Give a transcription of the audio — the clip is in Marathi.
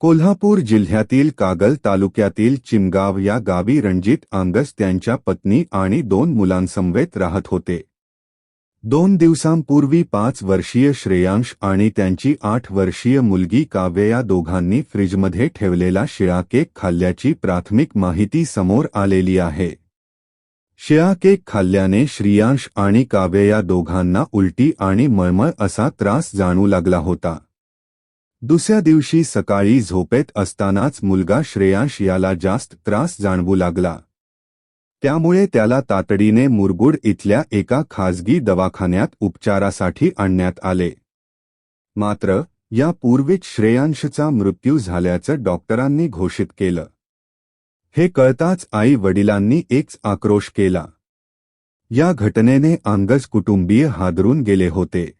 कोल्हापूर जिल्ह्यातील कागल तालुक्यातील चिमगाव या गावी रणजित आंगस त्यांच्या पत्नी आणि दोन मुलांसमवेत राहत होते. दोन दिवसांपूर्वी पाच वर्षीय श्रेयांश आणि त्यांची आठ वर्षीय मुलगी काव्य या दोघांनी फ्रीजमध्ये ठेवलेला शिळा केक खाल्ल्याची प्राथमिक माहिती समोर आलेली आहे. शिळा केक खाल्ल्याने श्रेयांश आणि काव्य या दोघांना उलटी आणि मळमळ असा त्रास जाणू लागला होता. दुसऱ्या दिवशी सकाळी झोपेत असतानाच मुलगा श्रेयांश याला जास्त त्रास जाणवू लागला. त्यामुळे त्याला तातडीने मुरगुड इथल्या एका खाजगी दवाखान्यात उपचारासाठी आणण्यात आले. मात्र यापूर्वीच श्रेयांशचा मृत्यू झाल्याचं डॉक्टरांनी घोषित केलं. हे कळताच आई वडिलांनी एकच आक्रोश केला. या घटनेने अंगज कुटुंबीय हादरून गेले होते.